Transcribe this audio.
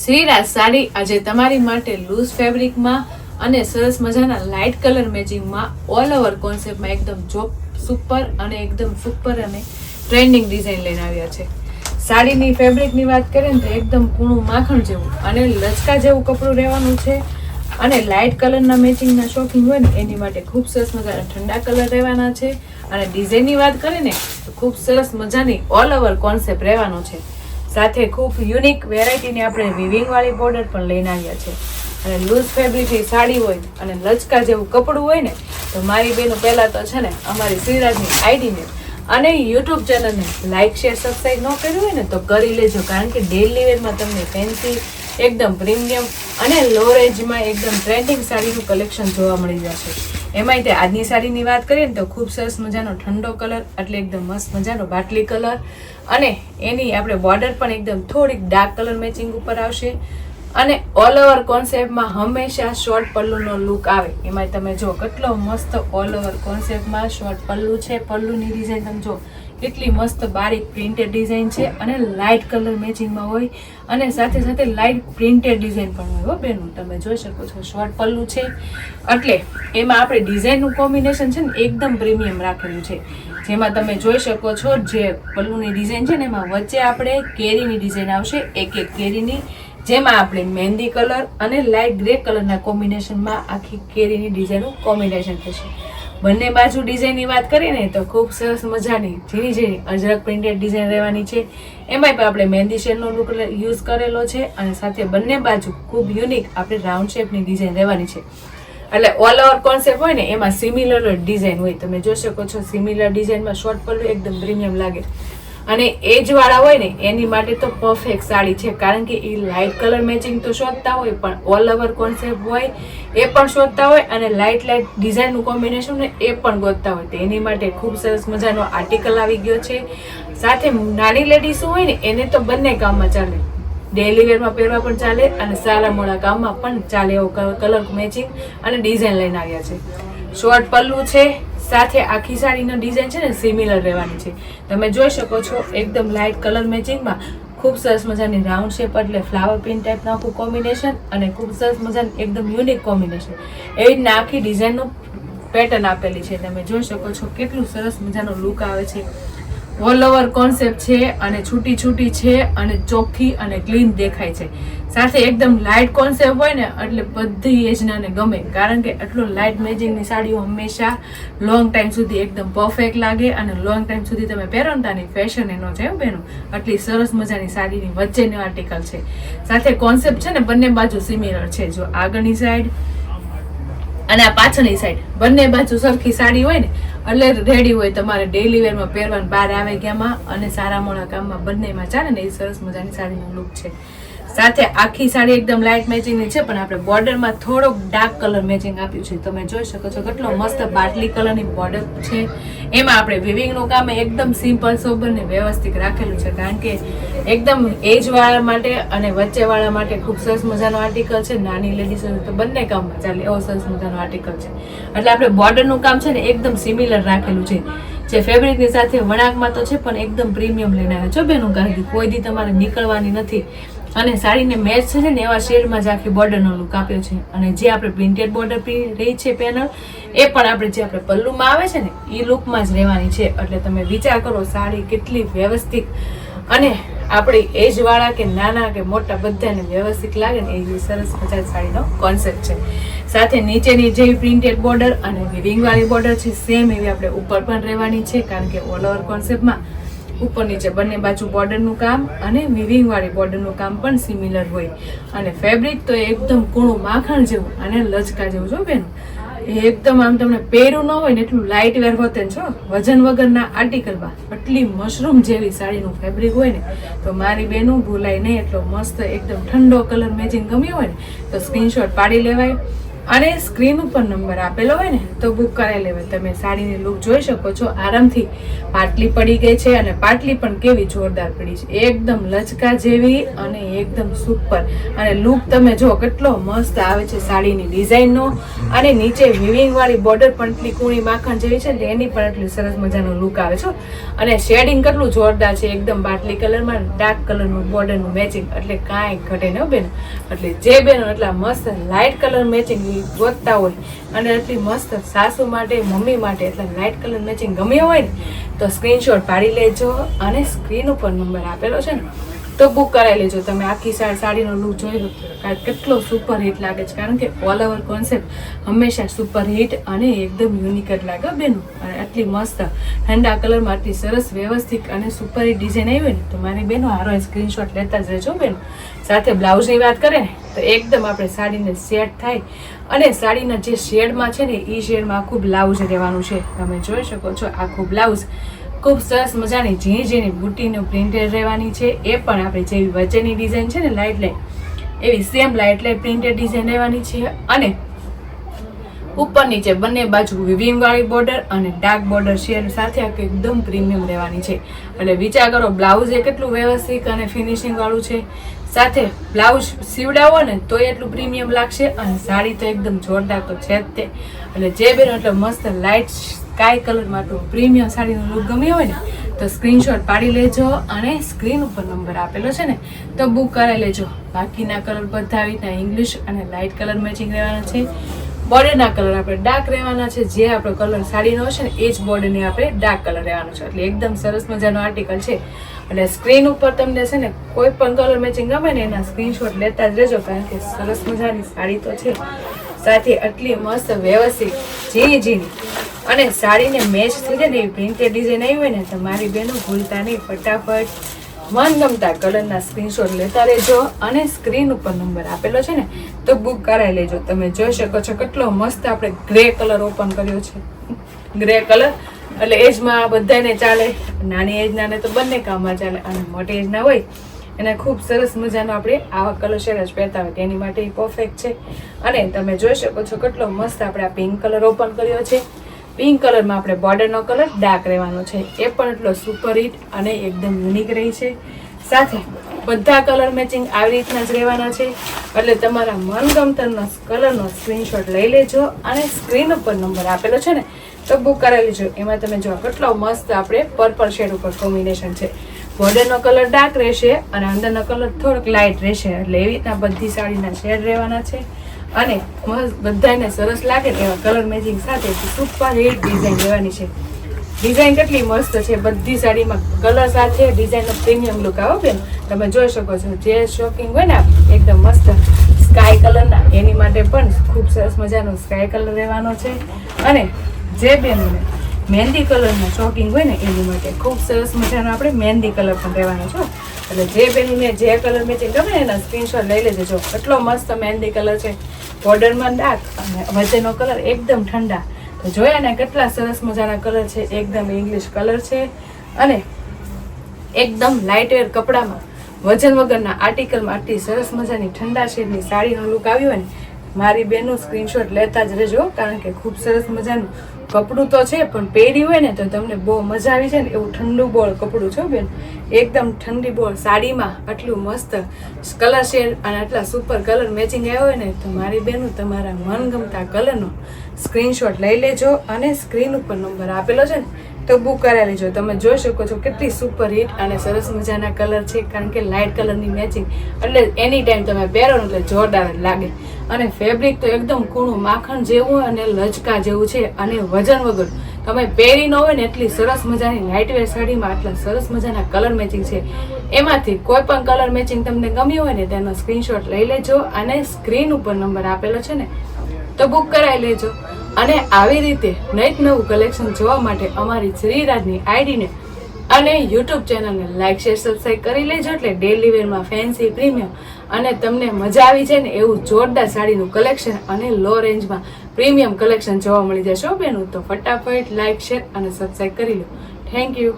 શ્રીરાજ સાડી આજે તમારી માટે લૂઝ ફેબ્રિકમાં અને સરસ મજાના લાઇટ કલર મેચિંગમાં ઓલ ઓવર કોન્સેપ્ટમાં એકદમ જોપ સુપર અને એકદમ સુપર અને ટ્રેન્ડિંગ ડિઝાઇન લઈને આવ્યા છે. સાડીની ફેબ્રિકની વાત કરીએ ને તો એકદમ કૂણું માખણ જેવું અને લચકા જેવું કપડું રહેવાનું છે અને લાઇટ કલરના મેચિંગના શોખીન હોય ને, એની માટે ખૂબ સરસ મજાના ઠંડા કલર રહેવાના છે. અને ડિઝાઇનની વાત કરીએ ને, તો ખૂબ સરસ મજાની ઓલ ઓવર કોન્સેપ્ટ રહેવાનો છે. સાથે ખૂબ યુનિક વેરાયટીની આપણે વિવિંગવાળી બોર્ડર પણ લઈને આવ્યા છે. અને લૂઝ ફેબ્રિકની સાડી હોય અને લચકા જેવું કપડું હોય ને, તો મારી બેનો પહેલાં તો છે ને અમારી શ્રીરાજની આઈડીને અને યુટ્યુબ ચેનલને લાઇક શેર સબસ્ક્રાઈબ ન કર્યું હોય ને, તો કરી લેજો. કારણ કે ડેલી વેરમાં તમને ફેન્સી એકદમ પ્રીમિયમ અને લો રેન્જમાં એકદમ ટ્રેન્ડિંગ સાડીનું કલેક્શન જોવા મળી જશે. એમાંય તે આજની સાડીની વાત કરીએ ને તો ખૂબ સરસ મજાનો ઠંડો કલર, એટલે એકદમ મસ્ત મજાનો બાટલી કલર. અને એની આપણે બોર્ડર પણ એકદમ થોડીક ડાર્ક કલર મેચિંગ ઉપર આવશે. અને ઓલ ઓવર કોન્સેપ્ટમાં હંમેશા શોર્ટ પલ્લુનો લુક આવે. એમાં તમે જો કેટલો મસ્ત ઓલ ઓવર કોન્સેપ્ટમાં શોર્ટ પલ્લુ છે, પલ્લુની ડિઝાઇન તમે જો કેટલી મસ્ત બારીક પ્રિન્ટેડ ડિઝાઇન છે અને લાઇટ કલર મેચિંગમાં હોય. અને સાથે સાથે લાઇટ પ્રિન્ટેડ ડિઝાઇન પણ હોય હો બેનું, તમે જોઈ શકો છો શોર્ટ પલ્લુ છે. એટલે એમાં આપણે ડિઝાઇનનું કોમ્બિનેશન છે ને એકદમ પ્રીમિયમ રાખેલું છે. જેમાં તમે જોઈ શકો છો જે પલ્લુની ડિઝાઇન છે ને એમાં વચ્ચે આપણે કેરીની ડિઝાઇન આવશે, એક એક કેરીની. જેમાં આપણે મહેંદી કલર અને લાઇટ ગ્રે કલરના કોમ્બિનેશનમાં આખી કેરીની ડિઝાઇનનું કોમ્બિનેશન થશે. બંને બાજુ ડિઝાઇનની વાત કરીએ ને, તો ખૂબ સરસ મજાની, ઝીણી ઝીણી અજરક પ્રિન્ટેડ ડિઝાઇન રહેવાની છે. એમાંય પણ આપણે મહેંદી શેડનો લુક યુઝ કરેલો છે અને સાથે બંને બાજુ ખૂબ યુનિક આપણે રાઉન્ડ શેપની ડિઝાઇન રહેવાની છે. એટલે ઓલ ઓવર કોન્સેપ્ટ હોય ને, એમાં સિમિલર ડિઝાઇન હોય. તમે જોઈ શકો છો સિમિલર ડિઝાઇનમાં શોર્ટ પલ્લુ એકદમ પ્રીમિયમ લાગે. અને એજ વાળા હોય ને, એની માટે તો પરફેક્ટ સાડી છે. કારણ કે એ લાઇટ કલર મેચિંગ તો શોધતા હોય, પણ ઓલ ઓવર કોન્સેપ્ટ હોય, એ પણ શોધતા હોય અને લાઇટ લાઇટ ડિઝાઇનનું કોમ્બિનેશન ને એ પણ ગોતતા હોય. તો એની માટે ખૂબ સરસ મજાનો આર્ટિકલ આવી ગયો છે. સાથે નાની લેડીઝ હોય ને, એને તો બંને કામમાં ચાલે. ડેલી વેરમાં પહેરવા પણ ચાલે અને સારા મોડા કામમાં પણ ચાલે એવો કલર મેચિંગ અને ડિઝાઇન લઈને આવ્યા છે. શોર્ટ પલ્લું છે સાથે આખી સાડીનો ડિઝાઇન છે ને સિમિલર રહેવાની છે. તમે જોઈ શકો છો, એકદમ લાઇટ કલર મેચિંગમાં ખૂબ સરસ મજાની રાઉન્ડ શેપ એટલે ફ્લાવર પ્રિન્ટ ટાઈપનું આખું કોમ્બિનેશન અને ખૂબ સરસ મજાનું એકદમ યુનિક કોમ્બિનેશન એવી રીતના આખી ડિઝાઇનનું પેટર્ન આપેલી છે. તમે જોઈ શકો છો કેટલું સરસ મજાનો લુક આવે છે. ઓલ ઓવર કોન્સેપ્ટ છે અને છૂટી છૂટી છે અને ચોખ્ખી અને ક્લીન દેખાય છે. સાથે એકદમ લાઇટ કોન્સેપ્ટ હોય ને, એટલે બધી એજનાને ગમે. કારણ કે એટલું લાઇટ મેચિંગની સાડીઓ હંમેશા લોંગ ટાઈમ સુધી એકદમ પરફેક્ટ લાગે અને લોંગ ટાઈમ સુધી તમે પહેરો ને તાની ફેશન એનો છે બેનો? આટલી સરસ મજાની સાડીની વચ્ચેનો આર્ટિકલ છે. સાથે કોન્સેપ્ટ છે ને, બંને બાજુ સિમિલર છે. જો આગળની સાઈડ અને આ પાછળની સાઈડ બંને બાજુ સરખી સાડી હોય ને એટલે રેડી હોય તમારે ડેલી વેરમાં પહેરવાનું. બહાર આવે ગયામાં અને સારા મોણા કામમાં બંનેમાં ચાલે ને એ સરસ મજાની સાડીનો લુક છે. સાથે આખી સાડી એકદમ લાઇટ મેચિંગની છે, પણ આપણે બોર્ડરમાં થોડોક ડાર્ક કલર મેચિંગ આપ્યું છે. તમે જોઈ શકો છો કેટલો મસ્ત બાટલી કલરની બોર્ડર છે. એમાં આપણે વિવિંગનું કામ એકદમ સિમ્પલ સોબર ને વ્યવસ્થિત રાખેલું છે, કારણ કે એકદમ એજવાળા માટે અને વચ્ચેવાળા માટે ખૂબ સરસ મજાનો આર્ટિકલ છે. નાની લેડીઝ તો બંને કામમાં ચાલે, એવો સરસ મજાનો આર્ટિકલ છે. એટલે આપણે બોર્ડરનું કામ છે ને એકદમ સિમિલર રાખેલું છે. જે ફેબ્રિકની સાથે વણાકમાં તો છે, પણ એકદમ પ્રીમિયમ લઈને આવ્યા છો બેનું કારણ કોઈ દી તમારે નીકળવાની નથી. અને સાડીને મેચ છે ને એવા શેડમાં જ આખી બોર્ડરનો લુક આપ્યો છે. અને જે આપણે પ્રિન્ટેડ બોર્ડર રહી છે પેનલ એ પણ આપણે જે આપણે પલ્લુમાં આવે છે ને એ લુકમાં જ રહેવાની છે. એટલે તમે વિચાર કરો સાડી કેટલી વ્યવસ્થિત અને આપણી એજવાળા કે નાના કે મોટા બધાને વ્યવસ્થિત લાગે ને, એ સરસ મજા સાડીનો કોન્સેપ્ટ છે. સાથે નીચેની જે પ્રિન્ટેડ બોર્ડર અને રિંગવાળી બોર્ડર છે સેમ એવી આપણે ઉપર પણ રહેવાની છે, કારણ કે ઓલ ઓવર કોન્સેપ્ટમાં ઉપર નીચે બંને બાજુ બોર્ડરનું કામ અને વિવિંગ વાળી બોર્ડરનું કામ પણ સિમિલર હોય. અને ફેબ્રિક તો એકદમ કૂણું માખણ જેવું અને લચકા જેવું જો બેન. એકદમ આમ તમને પહેરું ન હોય ને એટલું લાઇટ વેર હોતે છો. વજન વગરના આર્ટિકલમાં આટલી મશરૂમ જેવી સાડીનું ફેબ્રિક હોય ને, તો મારી બેનું ભૂલાય નહીં. એટલો મસ્ત, એકદમ ઠંડો કલર મેચિંગ ગમ્યો હોય ને, તો સ્ક્રીનશોટ પાડી લેવાય. અને સ્ક્રીન ઉપર નંબર આપેલો હોય ને, તો બુક કરાવી લેવાય તમે સાડીની લુક જોઈ શકો છો. આરામથી પાટલી પડી ગઈ છે અને પાટલી પણ કેવી જોરદાર પડી છે. એકદમ લચકા જેવી અને એકદમ સુપર અને લુક તમે જો કેટલો મસ્ત આવે છે સાડીની ડિઝાઇનનો. અને નીચે વિવિંગવાળી બોર્ડર પણ એટલી કૂણી માખણ જેવી છે, એટલે એની પણ એટલી સરસ મજાનો લુક આવે છે. અને શેડિંગ કેટલું જોરદાર છે. એકદમ બાટલી કલરમાં ડાર્ક કલરનું બોર્ડરનું મેચિંગ એટલે કાંઈ ઘટે ન બેન. એટલે જે બેનો એટલા મસ્ત લાઇટ કલર મેચિંગ ગોતતા હોય અને એટલી મસ્ત સાસુ માટે, મમ્મી માટે એટલે લાઇટ કલર મેચિંગ ગમ્યો હોય ને, તો સ્ક્રીનશોટ પાડી લેજો અને સ્ક્રીન ઉપર નંબર આપેલો છે ને તો બુક કરાવી લેજો. તમે આખી સાડી સાડીનો લુક જોઈ લો. કે કેટલો સુપર હિટ લાગે છે. કારણ કે ઓલ ઓવર કોન્સેપ્ટ હંમેશા સુપર હિટ અને એકદમ યુનિક જ લાગે બેનું. અને આટલી મસ્ત ઠંડા કલરમાં આટલી સરસ વ્યવસ્થિત અને સુપર હિટ ડિઝાઇન આવી ને, તો મારી બેનો હારો સ્ક્રીનશોટ લેતા જ રહેજો બેન. સાથે બ્લાઉઝની વાત કરે તો એકદમ આપણે સાડીને સેટ થાય. અને સાડીના જે શેડમાં છે ને એ શેડમાં આખું બ્લાઉઝ રહેવાનું છે. તમે જોઈ શકો છો, આખું બ્લાઉઝ ખૂબ સરસ મજાની ઝીણી ઝીણી બુટ્ટીનું પ્રિન્ટેડ રહેવાની છે. એ પણ આપણે જેવી વચ્ચેની ડિઝાઇન છે ને લાઇટ લાઇટ એવી same light light printed design રહેવાની છે. અને ઉપર નીચે બંને બાજુ વિવિંગવાળી બોર્ડર અને ડાર્ક બોર્ડર શેર સાથે આખું એકદમ પ્રીમિયમ રહેવાની છે. એટલે વિચાર કરો બ્લાઉઝ એ કેટલું વ્યવસ્થિત અને ફિનિશિંગ વાળું છે. સાથે બ્લાઉઝ સીવડાવો ને તો એટલું પ્રીમિયમ લાગશે અને સાડી તો એકદમ જોરદાર તો છે જ તે. એટલે જે બેન એટલે મસ્ત લાઇટ સ્કાય કલર માટું પ્રીમિયમ સાડીનો લુક ગમ્યો હોય ને, તો સ્ક્રીનશોટ પાડી લેજો અને સ્ક્રીન ઉપર નંબર આપેલો છે ને, તો બુક કરાવી લેજો. બાકીના કલર બધા આવી રીતના ઇંગ્લિશ અને લાઇટ કલર મેચિંગ રહેવાના છે. બોર્ડરના કલર આપણે ડાર્ક રહેવાના છે. જે આપણો કલર સાડીનો હશે ને, એ જ બોર્ડરની આપણે ડાર્ક કલર રહેવાનો છે. એટલે એકદમ સરસ મજાનો આર્ટિકલ છે. એટલે સ્ક્રીન ઉપર તમને છે ને, કોઈ પણ કલર મેચિંગ ગમે ને, એના સ્ક્રીનશોટ લેતા જ રહેજો, કારણ કે સરસ મજાની સાડી તો છે. સાથે આટલી મસ્ત વ્યવસ્થિત, ઝીણી ઝીણી અને સાડીને મેચ થઈ જાય ને એવી પ્રિન્ટેડ ડિઝાઇન આવી હોય ને, તો મારી બહેનો ભૂલતા નહીં, ફટાફટ મનગમતા કલરના સ્ક્રીનશોટ લેતા રહેજો અને સ્ક્રીન ઉપર નંબર આપેલો છે ને, તો બુક કરાવી લેજો. તમે જોઈ શકો છો કેટલો મસ્ત આપણે ગ્રે કલર ઓપન કર્યો છે. ગ્રે કલર એટલે એજમાં બધાને ચાલે, નાની એજના ને તો બંને કામમાં ચાલે, અને મોટી એજના હોય, એને ખૂબ સરસ મજાનો આપણે આવા કલર શેર જ પહેરતા હોય તેની માટે પરફેક્ટ છે. અને તમે જોઈ શકો છો કેટલો મસ્ત આપણે આ પિંક કલર ઓપન કર્યો છે. પિંક કલરમાં આપણે બોર્ડરનો કલર ડાર્ક રહેવાનો છે. એ પણ એટલો સુપર હિટ અને એકદમ યુનિક રહી છે. સાથે બધા કલર મેચિંગ આવી રીતના જ રહેવાના છે. એટલે તમારા મનગમતના કલરનો સ્ક્રીનશોટ લઈ લેજો અને સ્ક્રીન ઉપર નંબર આપેલો છે ને, તો બુક કરાવી લેજો. એમાં તમે જો કેટલો મસ્ત આપણે પર્પલ શેડ ઉપર કોમ્બિનેશન છે. બોર્ડરનો કલર ડાર્ક રહેશે અને અંદરનો કલર થોડોક લાઇટ રહેશે. એટલે એવી રીતના બધી સાડીના શેડ રહેવાના છે. અને બધાને સરસ લાગે ને એવા કલર મેચિંગ સાથે સુપર હિટ ડિઝાઇન લેવાની છે. ડિઝાઇન કેટલી મસ્ત છે, બધી સાડીમાં કલર સાથે ડિઝાઇનનો પ્રીમિયમ લુક આવો બેન. તમે જોઈ શકો છો, જે શોપિંગ હોય ને એકદમ મસ્ત સ્કાય કલરના એની માટે પણ ખૂબ સરસ મજાનો સ્કાય કલર રહેવાનો છે. અને જે બેનને મહેંદી કલરના શોપિંગ હોય ને એની માટે ખૂબ સરસ મજાનો આપણે મહેંદી કલર પણ રહેવાનો છો એટલે જે બેનને જે કલર મેચિંગ ગમે એના સ્ક્રીનશોટ લઈ લેજો. જો કેટલો મસ્ત મહેંદી કલર છે. બોર્ડરમાં ડાર્ક અને વચ્ચેનો કલર એકદમ ઠંડા. તો જોયા ને કેટલા સરસ મજાના કલર છે. એકદમ ઇંગ્લિશ કલર છે. અને એકદમ લાઇટ વેર કપડામાં વજન વગરના આર્ટિકલમાં આટલી સરસ મજાની ઠંડા શેડની સાડીનો લુક આવ્યો હોય ને મારી બેનનું સ્ક્રીનશોટ લેતા જ રહેજો, કારણ કે ખૂબ સરસ મજાનું કપડું તો છે, પણ પહેરી હોય ને તો તમને બહુ મજા આવી છે ને એવું ઠંડુ બોળ કપડું છે બેન. એકદમ ઠંડી બોળ, સાડીમાં આટલું મસ્ત કલર શેડ અને આટલા સુપર કલર મેચિંગ આવ્યો હોય ને, તો મારી બેનું તમારા મનગમતા કલરનો સ્ક્રીનશોટ લઈ લેજો અને સ્ક્રીન ઉપર નંબર આપેલો છે ને, તો બુક કરાવી લેજો. તમે જોઈ શકો છો કેટલી સુપર હિટ અને સરસ મજાના કલર છે, કારણ કે લાઇટ કલરની મેચિંગ એટલે એની ટાઈમ તમે પહેરો એટલે જોરદાર લાગે. અને ફેબ્રિક તો એકદમ કૂણું, માખણ જેવું અને લચકા જેવું છે અને વજન વગર. તમે પહેરી ન હોય ને એટલી સરસ મજાની લાઇટવેર સાડીમાં આટલા સરસ મજાના કલર મેચિંગ છે. એમાંથી કોઈ પણ કલર મેચિંગ તમને ગમ્યું હોય ને તેનો સ્ક્રીનશોટ લઈ લેજો અને સ્ક્રીન ઉપર નંબર આપેલો છે ને, તો બુક કરાવી લેજો. અને આવી રીતે નઈત નવું કલેક્શન જોવા માટે અમારી શ્રીરાજની આઈડીને અને યુટ્યુબ ચેનલને લાઇક શેર સબસ્ક્રાઈબ કરી લેજો એટલે ડેલી વેરમાં ફેન્સી પ્રીમિયમ અને તમને મજા આવી જાય ને એવું જોરદાર સાડીનું કલેક્શન અને લો રેન્જમાં પ્રીમિયમ કલેક્શન જોવા મળી જશે બેનું તો ફટાફટ લાઇક શેર અને સબસ્ક્રાઈબ કરી લો. Thank you